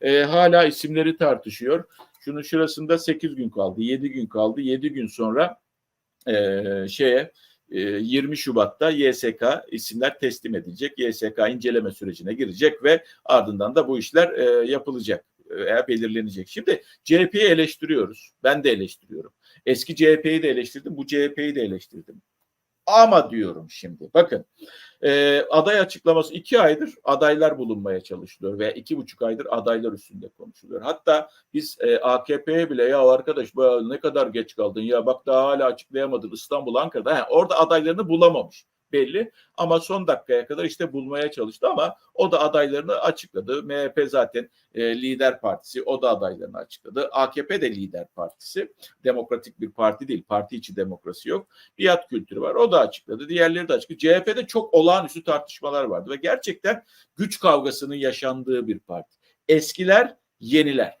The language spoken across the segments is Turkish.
e, hala isimleri tartışıyor. Şunun şurasında 8 gün kaldı, 7 gün kaldı. 7 gün sonra e, şeye e, 20 Şubat'ta YSK isimler teslim edilecek. YSK inceleme sürecine girecek ve ardından da bu işler e, yapılacak veya belirlenecek. Şimdi CHP'yi eleştiriyoruz. Ben de eleştiriyorum. Eski CHP'yi de eleştirdim. Bu CHP'yi de eleştirdim. Ama diyorum şimdi bakın e, aday açıklaması iki aydır adaylar bulunmaya çalışılıyor veya iki buçuk aydır adaylar üstünde konuşuluyor. Hatta biz e, AKP'ye bile ya arkadaş bu ne kadar geç kaldın? Ya bak daha hala açıklayamadın İstanbul Ankara'da. He, orada adaylarını bulamamış belli ama son dakikaya kadar işte bulmaya çalıştı ama o da adaylarını açıkladı. MHP zaten e, lider partisi o da adaylarını açıkladı. AKP de lider partisi. Demokratik bir parti değil. Parti içi demokrasi yok. Biat kültürü var. O da açıkladı. Diğerleri de açıkladı. CHP'de çok olağanüstü tartışmalar vardı ve gerçekten güç kavgasının yaşandığı bir parti. Eskiler, yeniler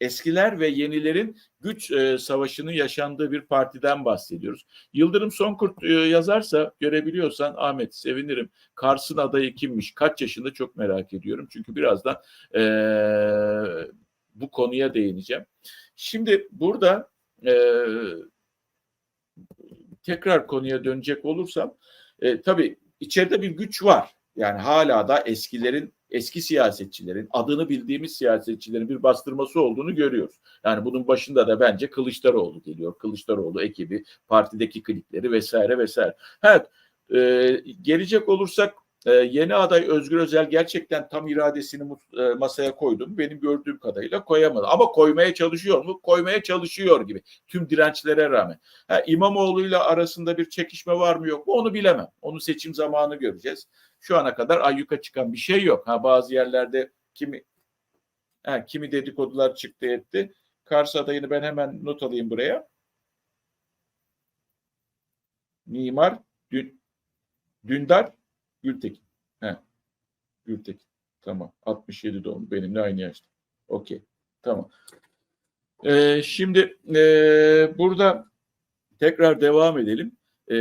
eskiler ve yenilerin güç e, savaşının yaşandığı bir partiden bahsediyoruz. Yıldırım Sonkurt e, yazarsa görebiliyorsan Ahmet sevinirim. Kars'ın adayı kimmiş? Kaç yaşında çok merak ediyorum. Çünkü birazdan e, bu konuya değineceğim. Şimdi burada e, tekrar konuya dönecek olursam e, tabii içeride bir güç var. Yani hala da eskilerin eski siyasetçilerin, adını bildiğimiz siyasetçilerin bir bastırması olduğunu görüyoruz. Yani bunun başında da bence Kılıçdaroğlu geliyor. Kılıçdaroğlu ekibi, partideki klikleri vesaire vesaire. Evet, e, gelecek olursak e, yeni aday Özgür Özel gerçekten tam iradesini e, masaya koydum. Benim gördüğüm kadarıyla koyamadı. Ama koymaya çalışıyor mu? Koymaya çalışıyor gibi. Tüm dirençlere rağmen. Ha, İmamoğlu ile arasında bir çekişme var mı yok mu onu bilemem. Onu seçim zamanı göreceğiz. Şu ana kadar ayyuka çıkan bir şey yok. Ha bazı yerlerde kimi ha, kimi dedikodular çıktı etti. Kars adayını ben hemen not alayım buraya. Mimar Dün, Dündar Gültekin. He. Gültekin. Tamam. 67 doğumlu. Benimle aynı yaşta. Okey. Tamam. Ee, şimdi e, burada tekrar devam edelim e,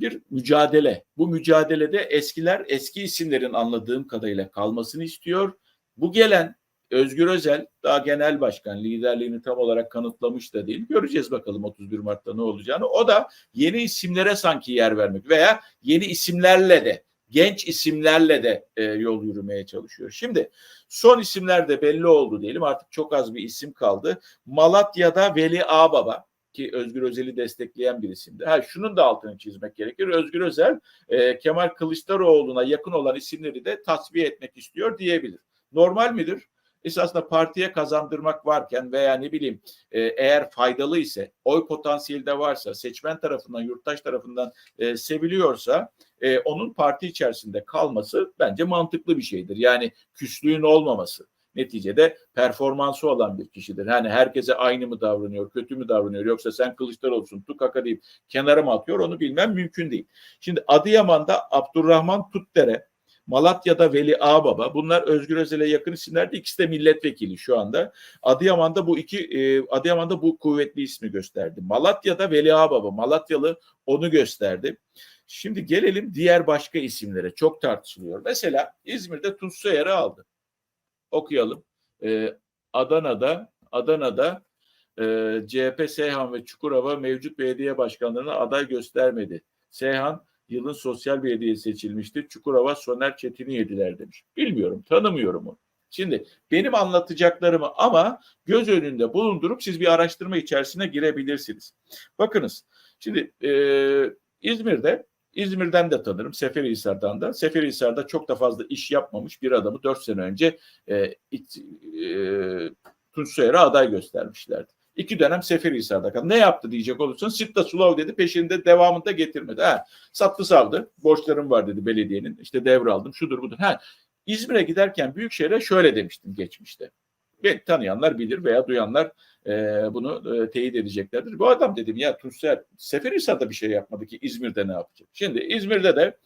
bir mücadele. Bu mücadelede eskiler eski isimlerin anladığım kadarıyla kalmasını istiyor. Bu gelen Özgür Özel daha genel başkan liderliğini tam olarak kanıtlamış da değil. Göreceğiz bakalım 31 Mart'ta ne olacağını. O da yeni isimlere sanki yer vermek veya yeni isimlerle de genç isimlerle de e, yol yürümeye çalışıyor. Şimdi son isimler de belli oldu diyelim. Artık çok az bir isim kaldı. Malatya'da Veli Ağbaba ki Özgür Özel'i destekleyen bir isimdi. Ha, şunun da altını çizmek gerekir. Özgür Özel e, Kemal Kılıçdaroğlu'na yakın olan isimleri de tasfiye etmek istiyor diyebilir. Normal midir? esasında partiye kazandırmak varken veya ne bileyim e, eğer faydalı ise oy potansiyeli de varsa seçmen tarafından yurttaş tarafından e, seviliyorsa e, onun parti içerisinde kalması bence mantıklı bir şeydir. Yani küslüğün olmaması neticede performansı olan bir kişidir. Yani herkese aynı mı davranıyor, kötü mü davranıyor yoksa sen Kılıçdaroğlu'sun tukaka deyip kenara mı atıyor onu bilmem mümkün değil. Şimdi Adıyaman'da Abdurrahman Tutdere, Malatya'da Veli Ağbaba. Bunlar Özgür Özel'e yakın isimlerdi. İkisi de milletvekili şu anda. Adıyaman'da bu iki e, Adıyaman'da bu kuvvetli ismi gösterdi. Malatya'da Veli Ağbaba. Malatyalı onu gösterdi. Şimdi gelelim diğer başka isimlere. Çok tartışılıyor. Mesela İzmir'de Tunç aldı okuyalım. E, Adana'da Adana'da e, CHP Seyhan ve Çukurova mevcut belediye başkanlarına aday göstermedi. Seyhan yılın sosyal belediye seçilmişti. Çukurova Soner Çetin'i yediler demiş. Bilmiyorum, tanımıyorum onu. Şimdi benim anlatacaklarımı ama göz önünde bulundurup siz bir araştırma içerisine girebilirsiniz. Bakınız, şimdi e, İzmir'de İzmir'den de tanırım, Seferihisar'dan da. Seferihisar'da çok da fazla iş yapmamış bir adamı dört sene önce e, e, Tunç Soyer'e aday göstermişlerdi. İki dönem Seferihisar'da kaldı. Ne yaptı diyecek olursan Sitta Sulov dedi peşinde devamında getirmedi. Ha, sattı saldı. Borçlarım var dedi belediyenin. İşte devraldım şudur budur. Ha, İzmir'e giderken Büyükşehir'e şöyle demiştim geçmişte. Beni tanıyanlar bilir veya duyanlar e, bunu e, teyit edeceklerdir. Bu adam dedim ya Tuncer Seferihisar'da bir şey yapmadı ki İzmir'de ne yapacak? Şimdi İzmir'de de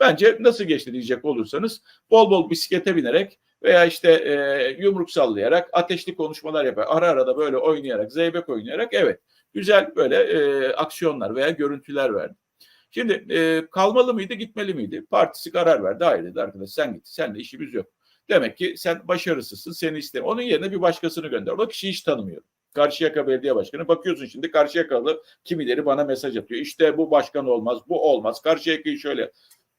bence nasıl geçti diyecek olursanız bol bol bisiklete binerek veya işte e, yumruk sallayarak ateşli konuşmalar yapar. Ara ara da böyle oynayarak, zeybek oynayarak evet güzel böyle e, aksiyonlar veya görüntüler verdi. Şimdi e, kalmalı mıydı, gitmeli miydi? Partisi karar verdi. Hayır dedi arkadaş sen git. Senle işimiz yok. Demek ki sen başarısızsın, seni iste. Onun yerine bir başkasını gönder. O kişiyi hiç tanımıyor. Karşıyaka Belediye Başkanı. Bakıyorsun şimdi Karşıyakalı kimileri bana mesaj atıyor. İşte bu başkan olmaz, bu olmaz. Karşıyaka'yı şöyle.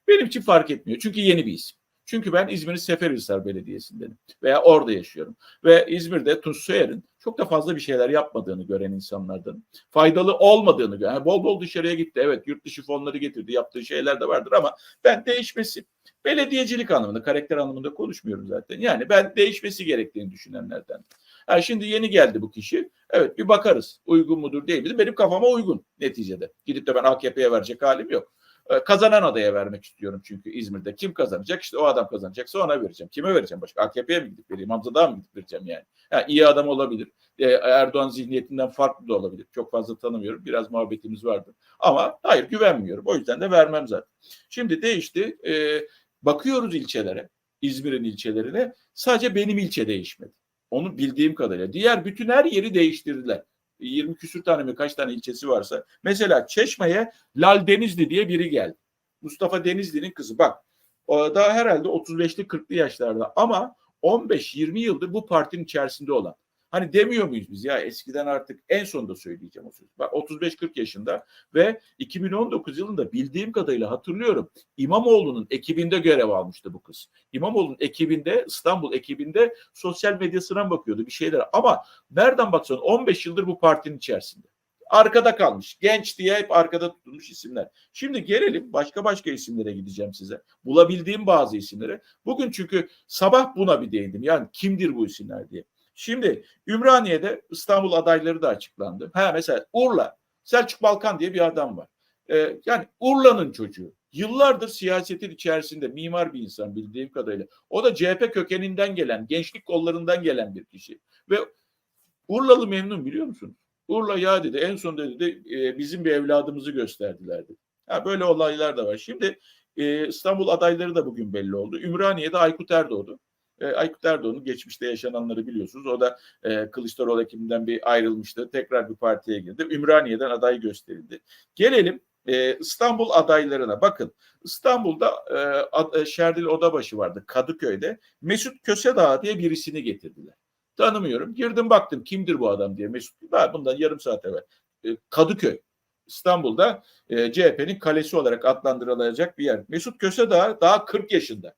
Benim için fark etmiyor. Çünkü yeni bir isim. Çünkü ben İzmir'in Seferihisar Belediyesi'ndenim veya orada yaşıyorum. Ve İzmir'de Tunç çok da fazla bir şeyler yapmadığını gören insanlardan, faydalı olmadığını gören, yani bol bol dışarıya gitti, evet yurt dışı fonları getirdi, yaptığı şeyler de vardır ama ben değişmesi, belediyecilik anlamında, karakter anlamında konuşmuyorum zaten. Yani ben değişmesi gerektiğini düşünenlerden. Ha şimdi yeni geldi bu kişi. Evet bir bakarız. Uygun mudur değil midir? Benim kafama uygun neticede. Gidip de ben AKP'ye verecek halim yok. Ee, kazanan adaya vermek istiyorum çünkü İzmir'de. Kim kazanacak? İşte o adam kazanacaksa ona vereceğim. Kime vereceğim başka? AKP'ye mi gidip vereyim? Hamza mı gidip vereceğim yani? yani iyi adam olabilir. Ee, Erdoğan zihniyetinden farklı da olabilir. Çok fazla tanımıyorum. Biraz muhabbetimiz vardı. Ama hayır güvenmiyorum. O yüzden de vermem zaten. Şimdi değişti. Ee, bakıyoruz ilçelere. İzmir'in ilçelerine. Sadece benim ilçe değişmedi. Onu bildiğim kadarıyla. Diğer bütün her yeri değiştirdiler. 20 küsür tane mi kaç tane ilçesi varsa. Mesela Çeşme'ye Lal Denizli diye biri geldi. Mustafa Denizli'nin kızı. Bak o da herhalde 35'li 40'lı yaşlarda ama 15-20 yıldır bu partinin içerisinde olan. Hani demiyor muyuz biz ya eskiden artık en sonunda söyleyeceğim o sözü. Bak 35-40 yaşında ve 2019 yılında bildiğim kadarıyla hatırlıyorum İmamoğlu'nun ekibinde görev almıştı bu kız. İmamoğlu'nun ekibinde İstanbul ekibinde sosyal medyasına bakıyordu bir şeyler ama nereden baksan 15 yıldır bu partinin içerisinde. Arkada kalmış. Genç diye hep arkada tutulmuş isimler. Şimdi gelelim başka başka isimlere gideceğim size. Bulabildiğim bazı isimlere. Bugün çünkü sabah buna bir değindim. Yani kimdir bu isimler diye. Şimdi Ümraniye'de İstanbul adayları da açıklandı. Ha mesela Urla, Selçuk Balkan diye bir adam var. Ee, yani Urla'nın çocuğu. Yıllardır siyasetin içerisinde mimar bir insan bildiğim kadarıyla. O da CHP kökeninden gelen, gençlik kollarından gelen bir kişi. Ve Urlalı memnun biliyor musun? Urla ya dedi en son dedi e, bizim bir evladımızı gösterdilerdi. Ha, böyle olaylar da var. Şimdi e, İstanbul adayları da bugün belli oldu. Ümraniye'de Aykut Erdoğdu. E, Aykut Erdoğan'ın geçmişte yaşananları biliyorsunuz. O da e, Kılıçdaroğlu ekibinden bir ayrılmıştı. Tekrar bir partiye girdi. Ümraniye'den aday gösterildi. Gelelim e, İstanbul adaylarına. Bakın İstanbul'da e, Ad, Şerdil Odabaşı vardı Kadıköy'de. Mesut Kösedağ diye birisini getirdiler. Tanımıyorum. Girdim baktım kimdir bu adam diye Mesut. Daha bundan yarım saat evvel. E, Kadıköy. İstanbul'da e, CHP'nin kalesi olarak adlandırılacak bir yer. Mesut Kösedağ daha 40 yaşında.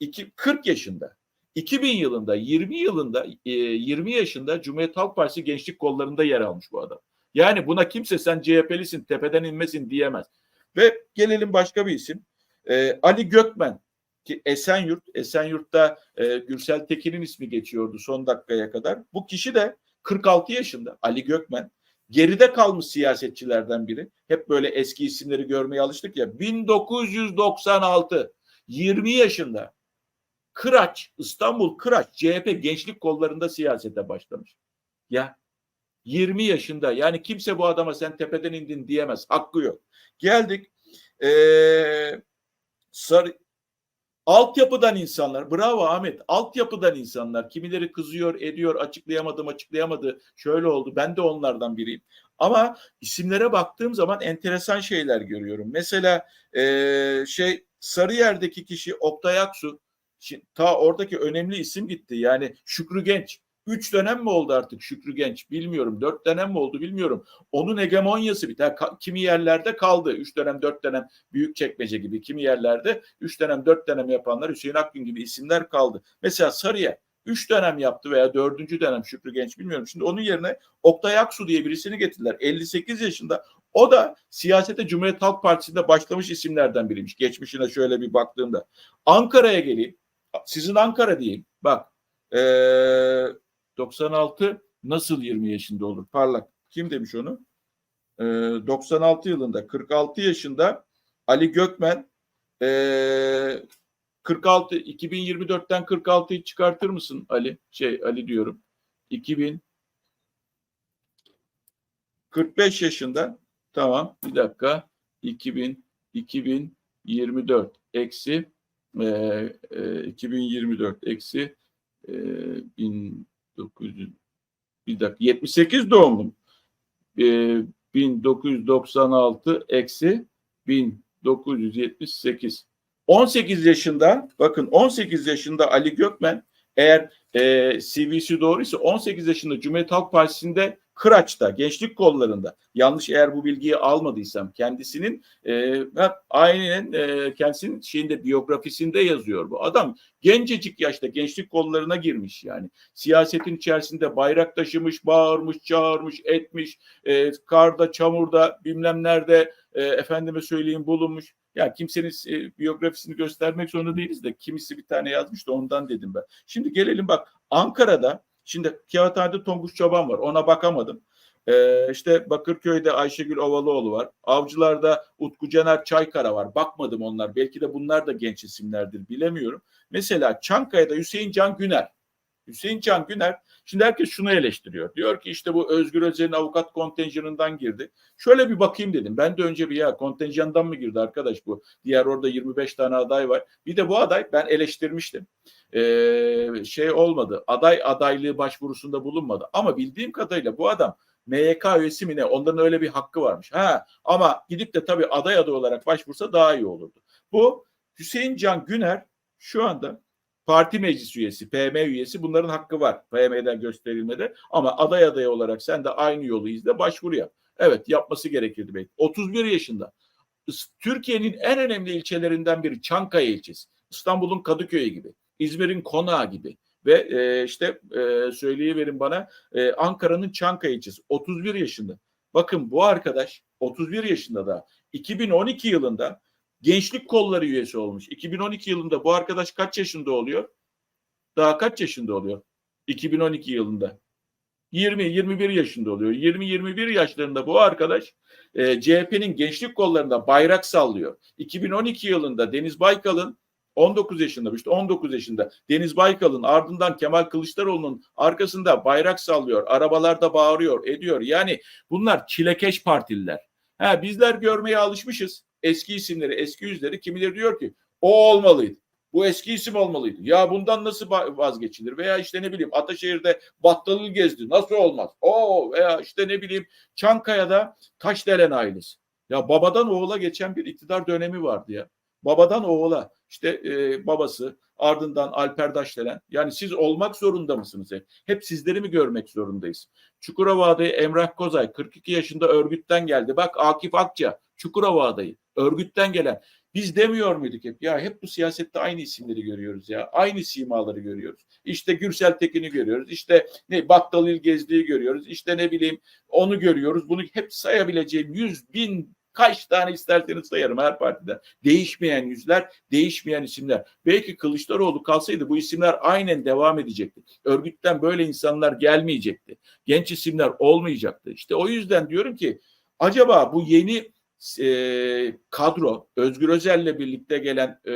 İki, 40 yaşında. 2000 yılında 20 yılında e, 20 yaşında Cumhuriyet Halk Partisi gençlik kollarında yer almış bu adam. Yani buna kimse sen CHP'lisin tepeden inmesin diyemez. Ve gelelim başka bir isim. E, Ali Gökmen ki Esenyurt, Esenyurt'ta e, Gürsel Tekin'in ismi geçiyordu son dakikaya kadar. Bu kişi de 46 yaşında Ali Gökmen. Geride kalmış siyasetçilerden biri. Hep böyle eski isimleri görmeye alıştık ya. 1996 20 yaşında Kıraç, İstanbul Kıraç CHP gençlik kollarında siyasete başlamış. Ya 20 yaşında yani kimse bu adama sen tepeden indin diyemez. Hakkı yok. Geldik. Ee, sarı, altyapıdan insanlar bravo Ahmet altyapıdan insanlar kimileri kızıyor ediyor açıklayamadım açıklayamadı şöyle oldu ben de onlardan biriyim ama isimlere baktığım zaman enteresan şeyler görüyorum mesela e, şey Sarıyer'deki kişi Oktay Aksu Şimdi, ta oradaki önemli isim gitti. Yani Şükrü Genç. Üç dönem mi oldu artık Şükrü Genç? Bilmiyorum. Dört dönem mi oldu bilmiyorum. Onun hegemonyası biter. Kimi yerlerde kaldı. Üç dönem, dört dönem büyük çekmece gibi. Kimi yerlerde üç dönem, dört dönem yapanlar Hüseyin Akgün gibi isimler kaldı. Mesela Sarıyer üç dönem yaptı veya dördüncü dönem Şükrü Genç bilmiyorum. Şimdi onun yerine Oktay Aksu diye birisini getirdiler. 58 yaşında. O da siyasete Cumhuriyet Halk Partisi'nde başlamış isimlerden biriymiş. Geçmişine şöyle bir baktığımda. Ankara'ya geleyim sizin Ankara diyeyim. Bak ee, 96 nasıl 20 yaşında olur? Parlak. Kim demiş onu? E, 96 yılında 46 yaşında Ali Gökmen e, 46 2024'ten 46'yı çıkartır mısın Ali? Şey Ali diyorum. 2000 45 yaşında tamam bir dakika 2000 2024 eksi e, e, 2024 eksi e, 1900 bir dakika 78 doğumlum e, 1996 eksi 1978 18 yaşında bakın 18 yaşında Ali Gökmen eğer e, CV'si doğruysa 18 yaşında Cumhuriyet Halk Partisi'nde Kıraç'ta gençlik kollarında yanlış eğer bu bilgiyi almadıysam kendisinin e, aynen e, kendisinin şeyinde biyografisinde yazıyor bu. Adam gencecik yaşta gençlik kollarına girmiş yani. Siyasetin içerisinde bayrak taşımış bağırmış çağırmış etmiş e, karda çamurda bilmem nerede e, efendime söyleyeyim bulunmuş. Ya kimsenin e, biyografisini göstermek zorunda değiliz de kimisi bir tane yazmış da ondan dedim ben. Şimdi gelelim bak Ankara'da şimdi Kağıthane'de Tonguç Çoban var ona bakamadım. Ee, işte Bakırköy'de Ayşegül Ovalıoğlu var. Avcılar'da Utku Caner Çaykara var. Bakmadım onlar. Belki de bunlar da genç isimlerdir bilemiyorum. Mesela Çankaya'da Hüseyin Can Güner. Hüseyin Can Güner şimdi herkes şunu eleştiriyor. Diyor ki işte bu Özgür Özel'in avukat kontenjanından girdi. Şöyle bir bakayım dedim. Ben de önce bir ya kontenjandan mı girdi arkadaş bu? Diğer orada 25 tane aday var. Bir de bu aday ben eleştirmiştim. Ee, şey olmadı. Aday adaylığı başvurusunda bulunmadı. Ama bildiğim kadarıyla bu adam MYK üyesi mi ne? Onların öyle bir hakkı varmış. Ha ama gidip de tabii aday aday olarak başvursa daha iyi olurdu. Bu Hüseyin Can Güner şu anda parti meclis üyesi, PM üyesi bunların hakkı var PM'den gösterilmede. Ama aday aday olarak sen de aynı yolu izle başvuru yap. Evet yapması gerekirdi belki. 31 yaşında. Türkiye'nin en önemli ilçelerinden biri Çankaya ilçesi. İstanbul'un Kadıköy'ü gibi. İzmir'in Konağı gibi ve e, işte e, söyleyiverin bana e, Ankara'nın Çankaya ilçesi 31 yaşında. Bakın bu arkadaş 31 yaşında da 2012 yılında gençlik kolları üyesi olmuş. 2012 yılında bu arkadaş kaç yaşında oluyor? Daha kaç yaşında oluyor? 2012 yılında. 20-21 yaşında oluyor. 20-21 yaşlarında bu arkadaş e, CHP'nin gençlik kollarında bayrak sallıyor. 2012 yılında Deniz Baykal'ın 19 yaşında işte 19 yaşında Deniz Baykal'ın ardından Kemal Kılıçdaroğlu'nun arkasında bayrak sallıyor. Arabalarda bağırıyor, ediyor. Yani bunlar çilekeş partililer. Ha, bizler görmeye alışmışız. Eski isimleri, eski yüzleri kimileri diyor ki o olmalıydı. Bu eski isim olmalıydı. Ya bundan nasıl vazgeçilir? Veya işte ne bileyim Ataşehir'de Battalıl gezdi. Nasıl olmaz? O veya işte ne bileyim Çankaya'da Taşdelen ailesi. Ya babadan oğula geçen bir iktidar dönemi vardı ya. Babadan oğula işte e, babası ardından Alper Daşdelen. Yani siz olmak zorunda mısınız hep? Hep sizleri mi görmek zorundayız? Çukurova'da Emrah Kozay 42 yaşında örgütten geldi. Bak Akif Akça Çukurova'dayı örgütten gelen. Biz demiyor muyduk hep? Ya hep bu siyasette aynı isimleri görüyoruz ya. Aynı simaları görüyoruz. İşte Gürsel Tekin'i görüyoruz. İşte ne Battal İl görüyoruz. İşte ne bileyim onu görüyoruz. Bunu hep sayabileceğim yüz bin Kaç tane isterseniz sayarım her partiden. Değişmeyen yüzler, değişmeyen isimler. Belki Kılıçdaroğlu kalsaydı bu isimler aynen devam edecekti. Örgütten böyle insanlar gelmeyecekti. Genç isimler olmayacaktı. İşte o yüzden diyorum ki acaba bu yeni e, kadro, Özgür Özel'le birlikte gelen e,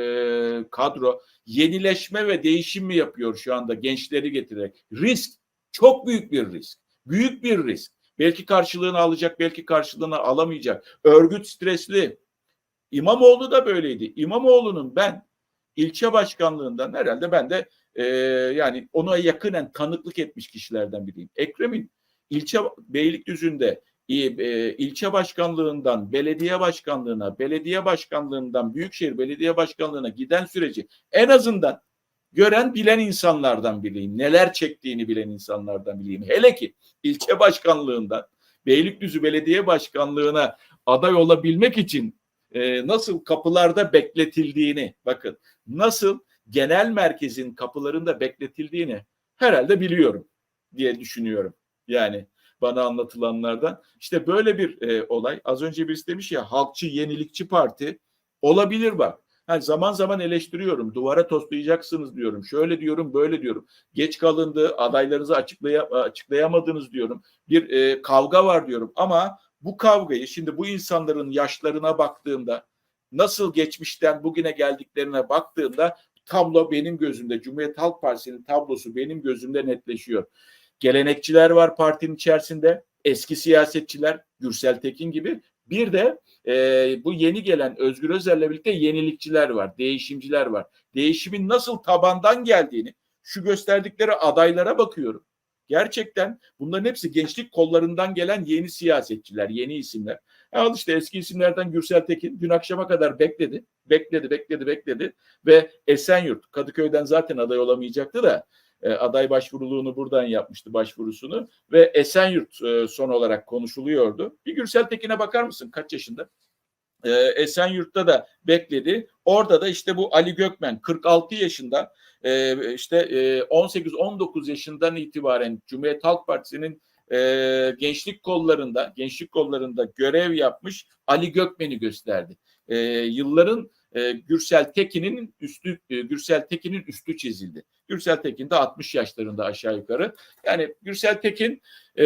kadro yenileşme ve değişim mi yapıyor şu anda gençleri getirerek? Risk, çok büyük bir risk. Büyük bir risk. Belki karşılığını alacak, belki karşılığını alamayacak. Örgüt stresli. İmamoğlu da böyleydi. İmamoğlu'nun ben ilçe başkanlığından herhalde ben de e, yani ona yakınen tanıklık etmiş kişilerden biriyim. Ekrem'in ilçe Beylikdüzü'nde e, ilçe başkanlığından belediye başkanlığına, belediye başkanlığından büyükşehir belediye başkanlığına giden süreci en azından gören bilen insanlardan bileyim. Neler çektiğini bilen insanlardan bileyim. Hele ki ilçe başkanlığından Beylikdüzü Belediye Başkanlığına aday olabilmek için e, nasıl kapılarda bekletildiğini bakın nasıl genel merkezin kapılarında bekletildiğini herhalde biliyorum diye düşünüyorum. Yani bana anlatılanlardan. işte böyle bir e, olay. Az önce birisi demiş ya halkçı yenilikçi parti olabilir bak. Yani zaman zaman eleştiriyorum. Duvara toslayacaksınız diyorum. Şöyle diyorum, böyle diyorum. Geç kalındı, adaylarınızı açıklaya, açıklayamadınız diyorum. Bir e, kavga var diyorum. Ama bu kavgayı şimdi bu insanların yaşlarına baktığımda nasıl geçmişten bugüne geldiklerine baktığımda tablo benim gözümde Cumhuriyet Halk Partisi'nin tablosu benim gözümde netleşiyor. Gelenekçiler var partinin içerisinde, eski siyasetçiler, Gürsel Tekin gibi bir de e, bu yeni gelen Özgür Özel'le birlikte yenilikçiler var, değişimciler var. Değişimin nasıl tabandan geldiğini şu gösterdikleri adaylara bakıyorum. Gerçekten bunların hepsi gençlik kollarından gelen yeni siyasetçiler, yeni isimler. Al işte eski isimlerden Gürsel Tekin dün akşama kadar bekledi. Bekledi, bekledi, bekledi ve Esenyurt Kadıköy'den zaten aday olamayacaktı da e, aday başvuruluğunu buradan yapmıştı başvurusunu ve Esenyurt e, son olarak konuşuluyordu. Bir Gürsel Tekin'e bakar mısın kaç yaşında? E, Esenyurt'ta da bekledi. Orada da işte bu Ali Gökmen 46 yaşında işte e, 18-19 yaşından itibaren Cumhuriyet Halk Partisi'nin gençlik kollarında gençlik kollarında görev yapmış Ali Gökmen'i gösterdi. Yılların e, Gürsel Tekin'in üstü e, Gürsel Tekin'in üstü çizildi. Gürsel Tekin de 60 yaşlarında aşağı yukarı. Yani Gürsel Tekin e,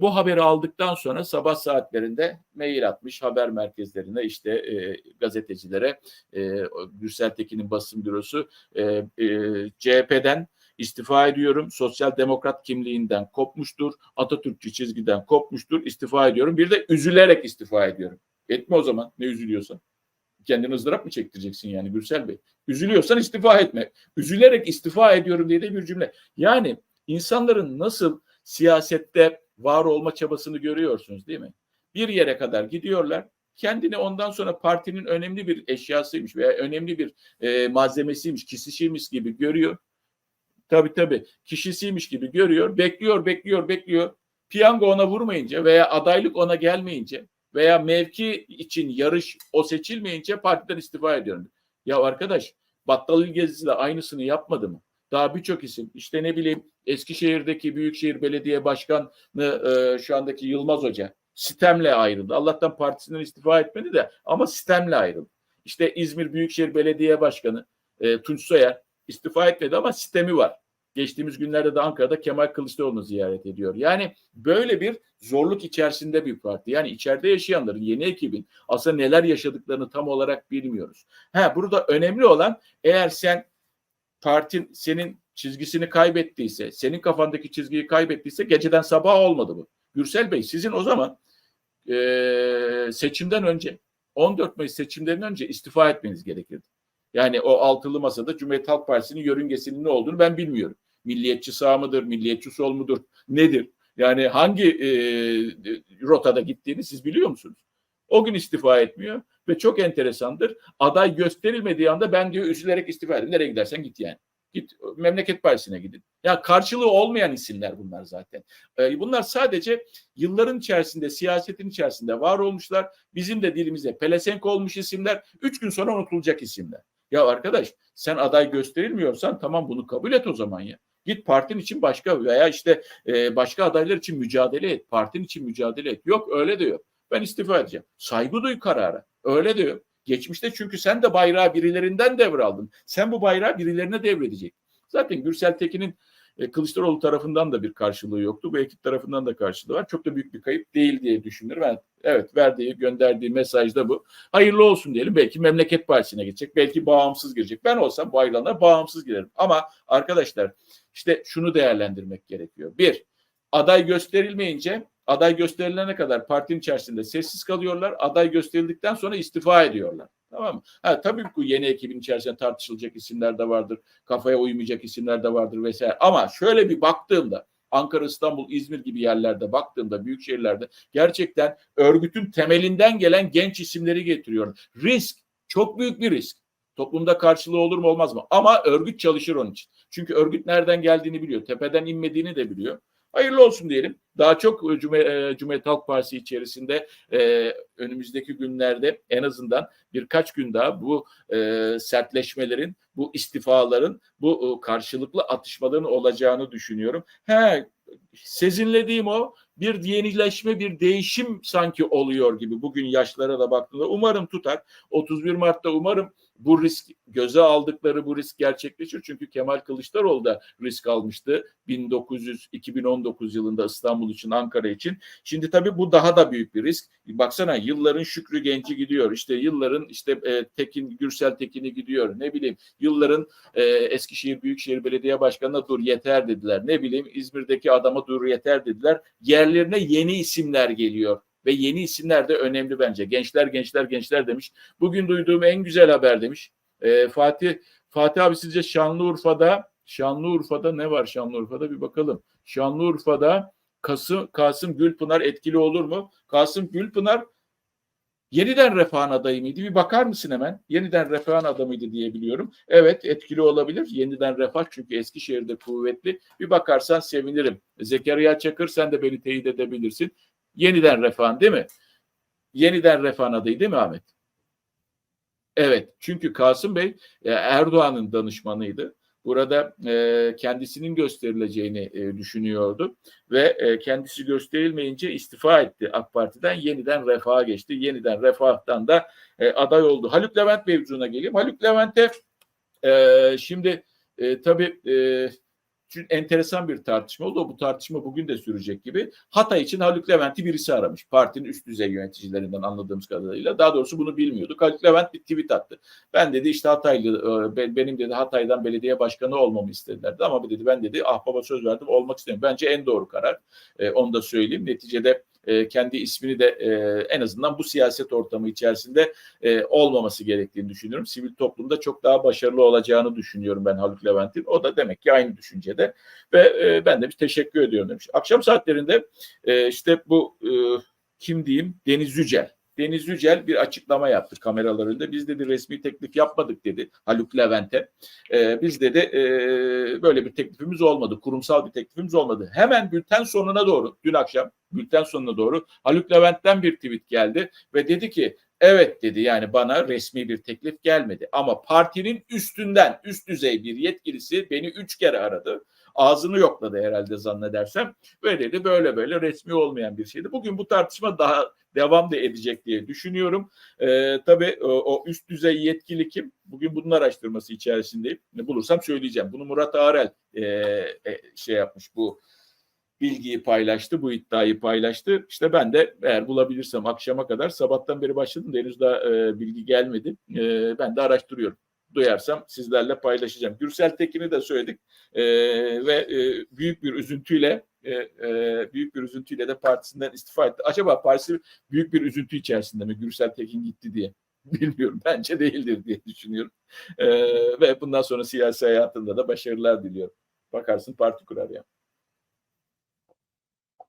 bu haberi aldıktan sonra sabah saatlerinde mail atmış haber merkezlerine işte e, gazetecilere e, Gürsel Tekin'in basın bürosu e, e, CHP'den istifa ediyorum. Sosyal demokrat kimliğinden kopmuştur. Atatürkçü çizgiden kopmuştur. İstifa ediyorum. Bir de üzülerek istifa ediyorum. Etme o zaman ne üzülüyorsan. Kendini ızdırap mı çektireceksin yani Gürsel Bey? Üzülüyorsan istifa etme. Üzülerek istifa ediyorum diye de bir cümle. Yani insanların nasıl siyasette var olma çabasını görüyorsunuz değil mi? Bir yere kadar gidiyorlar. Kendini ondan sonra partinin önemli bir eşyasıymış veya önemli bir e, malzemesiymiş, kişisiymiş gibi görüyor. Tabii tabii kişisiymiş gibi görüyor. Bekliyor, bekliyor, bekliyor. Piyango ona vurmayınca veya adaylık ona gelmeyince veya mevki için yarış o seçilmeyince partiden istifa ediyorum. Ya arkadaş Battal İl de aynısını yapmadı mı? Daha birçok isim işte ne bileyim Eskişehir'deki Büyükşehir Belediye Başkanı e, şu andaki Yılmaz Hoca sistemle ayrıldı. Allah'tan partisinden istifa etmedi de ama sistemle ayrıldı. İşte İzmir Büyükşehir Belediye Başkanı e, Tunç Soyer istifa etmedi ama sistemi var. Geçtiğimiz günlerde de Ankara'da Kemal Kılıçdaroğlu'nu ziyaret ediyor. Yani böyle bir zorluk içerisinde bir parti. Yani içeride yaşayanların, yeni ekibin aslında neler yaşadıklarını tam olarak bilmiyoruz. Ha burada önemli olan eğer sen partin senin çizgisini kaybettiyse, senin kafandaki çizgiyi kaybettiyse geceden sabah olmadı bu. Gürsel Bey sizin o zaman e, seçimden önce 14 Mayıs seçimlerinden önce istifa etmeniz gerekirdi. Yani o altılı masada Cumhuriyet Halk Partisi'nin yörüngesinin ne olduğunu ben bilmiyorum. Milliyetçi sağ mıdır, milliyetçi sol mudur, nedir? Yani hangi e, rotada gittiğini siz biliyor musunuz? O gün istifa etmiyor ve çok enteresandır. Aday gösterilmediği anda ben diyor üzülerek istifa edin. Nereye gidersen git yani. Git memleket partisine gidin. Ya karşılığı olmayan isimler bunlar zaten. Ee, bunlar sadece yılların içerisinde, siyasetin içerisinde var olmuşlar. Bizim de dilimize pelesenk olmuş isimler. Üç gün sonra unutulacak isimler. Ya arkadaş sen aday gösterilmiyorsan tamam bunu kabul et o zaman ya. Git partin için başka veya işte e, başka adaylar için mücadele et. Partin için mücadele et. Yok öyle diyor. Ben istifa edeceğim. Saygı duy karara. Öyle diyor. Geçmişte çünkü sen de bayrağı birilerinden devraldın. Sen bu bayrağı birilerine devredecek. Zaten Gürsel Tekin'in e, Kılıçdaroğlu tarafından da bir karşılığı yoktu. Bu ekip tarafından da karşılığı var. Çok da büyük bir kayıp değil diye düşünür. Ben evet verdiği, gönderdiği mesaj da bu. Hayırlı olsun diyelim. Belki Memleket Partisi'ne gidecek. Belki bağımsız girecek. Ben olsam bu ayrılana bağımsız girerim. Ama arkadaşlar işte şunu değerlendirmek gerekiyor. Bir, aday gösterilmeyince aday gösterilene kadar partinin içerisinde sessiz kalıyorlar. Aday gösterildikten sonra istifa ediyorlar. Tamam mı? Ha, tabii bu yeni ekibin içerisinde tartışılacak isimler de vardır. Kafaya uymayacak isimler de vardır vesaire. Ama şöyle bir baktığımda Ankara, İstanbul, İzmir gibi yerlerde baktığımda büyük şehirlerde gerçekten örgütün temelinden gelen genç isimleri getiriyor. Risk çok büyük bir risk. Toplumda karşılığı olur mu olmaz mı? Ama örgüt çalışır onun için. Çünkü örgüt nereden geldiğini biliyor. Tepeden inmediğini de biliyor. Hayırlı olsun diyelim. Daha çok Cumhuriyet, Cumhuriyet Halk Partisi içerisinde e, önümüzdeki günlerde en azından birkaç gün daha bu e, sertleşmelerin, bu istifaların, bu e, karşılıklı atışmaların olacağını düşünüyorum. He, sezinlediğim o bir yenileşme, bir değişim sanki oluyor gibi bugün yaşlara da baktığımda. Umarım tutar. 31 Mart'ta umarım bu risk göze aldıkları bu risk gerçekleşir. Çünkü Kemal Kılıçdaroğlu da risk almıştı 1900-2019 yılında İstanbul için, Ankara için. Şimdi tabii bu daha da büyük bir risk. Baksana yılların Şükrü Genci gidiyor. İşte yılların işte e, Tekin Gürsel Tekin'i gidiyor. Ne bileyim yılların e, Eskişehir Büyükşehir Belediye Başkanı'na dur yeter dediler. Ne bileyim İzmir'deki adama dur yeter dediler. Yerlerine yeni isimler geliyor ve yeni isimler de önemli bence. Gençler gençler gençler demiş. Bugün duyduğum en güzel haber demiş. E, Fatih Fatih abi sizce Şanlıurfa'da Şanlıurfa'da ne var Şanlıurfa'da bir bakalım. Şanlıurfa'da Kasım Kasım Gülpınar etkili olur mu? Kasım Gülpınar Yeniden Refah'ın adayı mıydı? Bir bakar mısın hemen? Yeniden Refah'ın adamıydı diye biliyorum. Evet etkili olabilir. Yeniden Refah çünkü Eskişehir'de kuvvetli. Bir bakarsan sevinirim. Zekeriya Çakır sen de beni teyit edebilirsin. Yeniden Refah'ın değil mi? Yeniden Refah'ın adayı değil mi Ahmet? Evet çünkü Kasım Bey e, Erdoğan'ın danışmanıydı. Burada e, kendisinin gösterileceğini e, düşünüyordu ve e, kendisi gösterilmeyince istifa etti AK Parti'den yeniden Refah'a geçti. Yeniden Refah'tan da e, aday oldu. Haluk Levent mevzuna geleyim. Haluk Levent'e e, şimdi e, tabii e, çünkü enteresan bir tartışma oldu. Bu tartışma bugün de sürecek gibi. Hatay için Haluk Levent'i birisi aramış. Partinin üst düzey yöneticilerinden anladığımız kadarıyla. Daha doğrusu bunu bilmiyorduk. Haluk Levent bir tweet attı. Ben dedi işte Hataylı, e, benim dedi Hatay'dan belediye başkanı olmamı istedilerdi. Ama dedi ben dedi ah baba söz verdim olmak istemiyorum. Bence en doğru karar. E, onu da söyleyeyim. Neticede e, kendi ismini de e, en azından bu siyaset ortamı içerisinde e, olmaması gerektiğini düşünüyorum. Sivil toplumda çok daha başarılı olacağını düşünüyorum ben Haluk Levent'in. O da demek ki aynı düşüncede ve ben de bir teşekkür ediyorum demiş. Akşam saatlerinde işte bu kim diyeyim Deniz Yücel Deniz Yücel bir açıklama yaptı kameralarında. Biz dedi resmi teklif yapmadık dedi Haluk Levent'e. Ee, biz dedi e, böyle bir teklifimiz olmadı. Kurumsal bir teklifimiz olmadı. Hemen bülten sonuna doğru dün akşam bülten sonuna doğru Haluk Levent'ten bir tweet geldi ve dedi ki evet dedi yani bana resmi bir teklif gelmedi ama partinin üstünden üst düzey bir yetkilisi beni üç kere aradı ağzını yokladı herhalde zannedersem. Ve böyle böyle resmi olmayan bir şeydi. Bugün bu tartışma daha devam da edecek diye düşünüyorum. Ee, tabii o, o üst düzey yetkili kim? Bugün bunun araştırması içerisindeyim. Ne bulursam söyleyeceğim. Bunu Murat Arel e, e, şey yapmış bu bilgiyi paylaştı, bu iddiayı paylaştı. İşte ben de eğer bulabilirsem akşama kadar sabahtan beri başladım henüz daha e, bilgi gelmedi. E, ben de araştırıyorum duyarsam sizlerle paylaşacağım. Gürsel Tekin'i de söyledik e, ve e, büyük bir üzüntüyle e, e, büyük bir üzüntüyle de partisinden istifa etti. Acaba partisi büyük bir üzüntü içerisinde mi Gürsel Tekin gitti diye? Bilmiyorum. Bence değildir diye düşünüyorum. E, ve bundan sonra siyasi hayatında da başarılar diliyorum. Bakarsın parti kurar ya.